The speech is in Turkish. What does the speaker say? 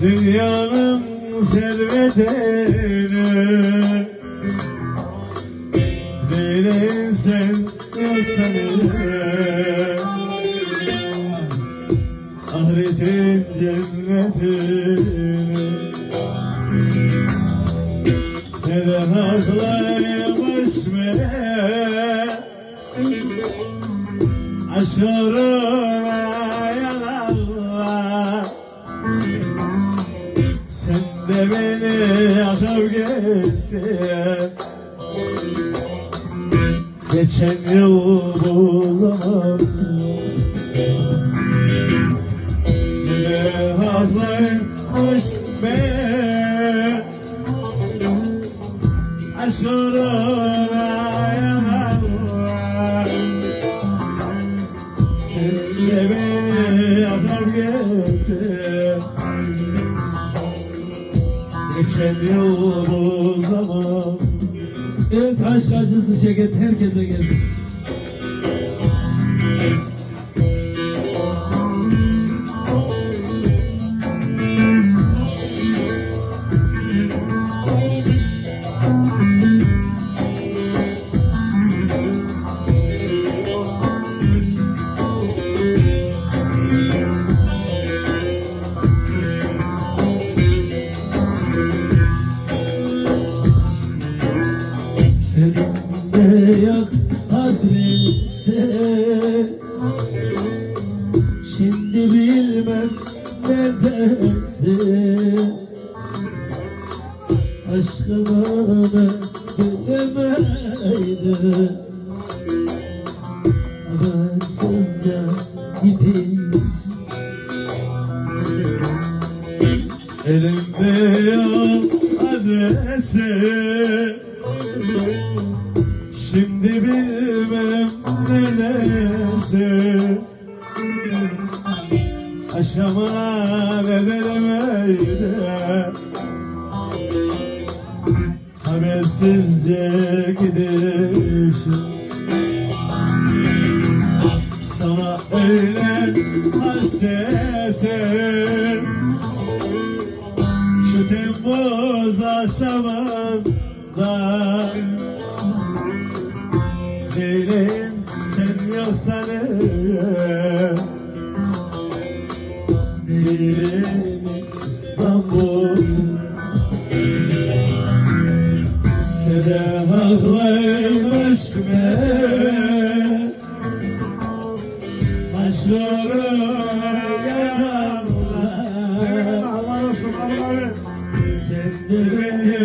Dünyanın servetini Değilim sen yoksanız Ahiretin cennetini Neden haklaymış meğer Aşırına gittin Geçen yıl bulamadım Yine haklaymış ben Aşırına Geçen yıl bulamadım Evet aşk acısı çeken herkese gelsin. Adresi Şimdi bilmem neredesin? Aşkımı bilemeydin. Habersizce gidiş. Elimde yok adresi. Şimdi bilmem neresi Aşamına ne veremeydi Habersizce gidişim. Sana öyle hasretim. Şu Temmuz akşamında sen yoksan Değilim İstanbul. Neden haklıymış be. Başlarına yanarlar Sen de beni